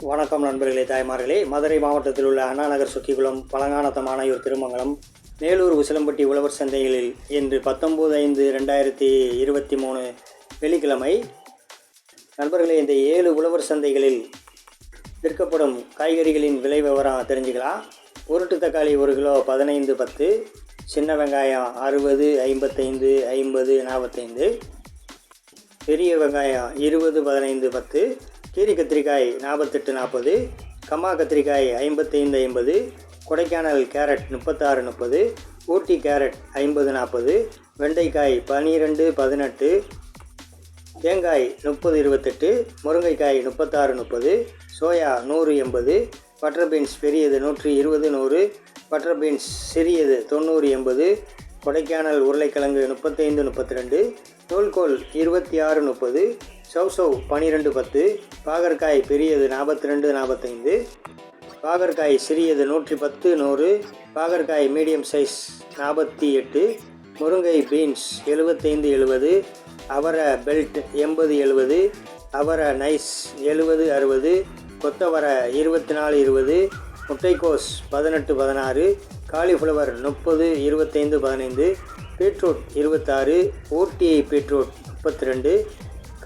வணக்கம் நண்பர்களே தாய்மார்களே. மதுரை மாவட்டத்தில் உள்ள அண்ணாநகர் சொக்கிகுளம் பழங்கானத்தமானையூர் திருமங்கலம் மேலூர் உசிலம்பட்டி உழவர் சந்தைகளில் இன்று பத்தொம்போது ஐந்து ரெண்டாயிரத்தி இருபத்தி மூணு வெள்ளிக்கிழமை. நண்பர்களே இந்த ஏழு உழவர் சந்தைகளில் விற்கப்படும் காய்கறிகளின் விலை விவரம் தெரிஞ்சுக்கலாம். உருட்டு தக்காளி ஒரு கிலோ பதினைந்து பத்து சின்ன வெங்காயம் அறுபது ஐம்பத்தைந்து ஐம்பது நாற்பத்தைந்து பெரிய வெங்காயம் இருபது பதினைந்து பத்து கீரி கத்திரிக்காய் நாற்பத்தெட்டு நாற்பது கம்மா கத்திரிக்காய் ஐம்பத்தைந்து ஐம்பது கொடைக்கானல் கேரட் முப்பத்தாறு முப்பது ஊட்டி கேரட் ஐம்பது நாற்பது வெண்டைக்காய் பனிரெண்டு பதினெட்டு தேங்காய் முப்பது இருபத்தெட்டு முருங்கைக்காய் முப்பத்தாறு முப்பது சோயா நூறு எண்பது பட்டர் பீன்ஸ் பெரியது நூற்றி இருபது நூறு பட்டர் பீன்ஸ் சிறியது தொண்ணூறு எண்பது கொடைக்கானல் உருளைக்கிழங்கு முப்பத்தைந்து முப்பத்தி ரெண்டு நூல்கோல் இருபத்தி ஆறு முப்பது சௌசௌ பன்னிரெண்டு பத்து பாகற்காய் பெரியது நாற்பத்தி ரெண்டு நாற்பத்தைந்து பாகற்காய் சிறியது நூற்றி பத்து நூறு பாகற்காய் மீடியம் சைஸ் நாற்பத்தி எட்டு முருங்கை பீன்ஸ் எழுபத்தைந்து எழுபது அவர பெல்ட் எண்பது எழுபது அவர நைஸ் எழுபது அறுபது கொத்தவரை இருபத்தி நாலு இருபது முட்டைக்கோஸ் பதினெட்டு பதினாறு காலிஃப்ளவர் முப்பது இருபத்தைந்து பதினைந்து பீட்ரூட் இருபத்தாறு ஊட்டி பீட்ரூட் முப்பத்தி ரெண்டு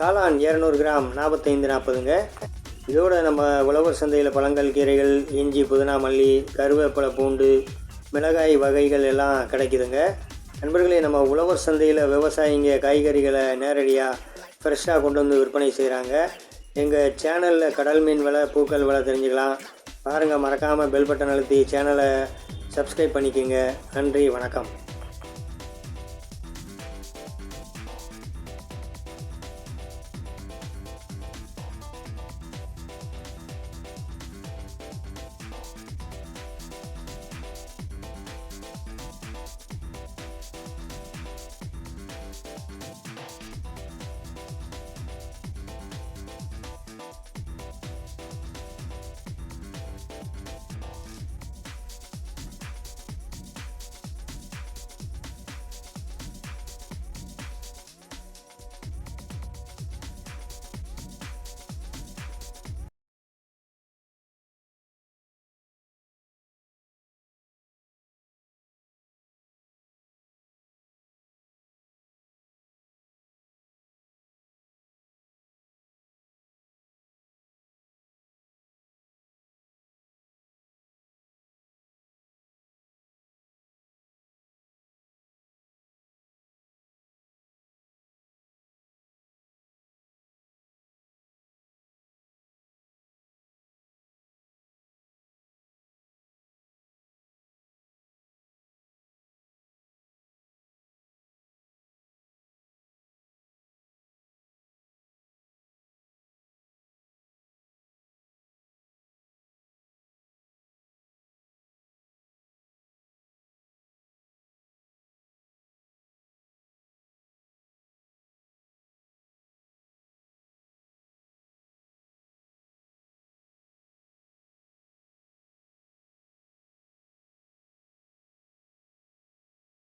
காளான் இரநூறு கிராம் நாற்பத்தைந்து நாற்பதுங்க இதோட நம்ம உழவர் சந்தையில் பழங்கள் கீரைகள் இஞ்சி புதினா மல்லி கருவேப்பிலை பூண்டு மிளகாய் வகைகள் எல்லாம் கிடைக்குதுங்க. நண்பர்களே நம்ம உழவர் சந்தையில் விவசாயிங்க காய்கறிகளை நேரடியாக ஃப்ரெஷ்ஷாக கொண்டு வந்து விற்பனை செய்கிறாங்க எங்கள் சேனலில் கடல் மீன் விலை பூக்கள் விலை தெரிஞ்சுக்கலாம். பாருங்கள் மறக்காமல் பெல் பட்டன் அழுத்தி சேனலை சப்ஸ்கிரைப் பண்ணிக்கோங்க. நன்றி வணக்கம்.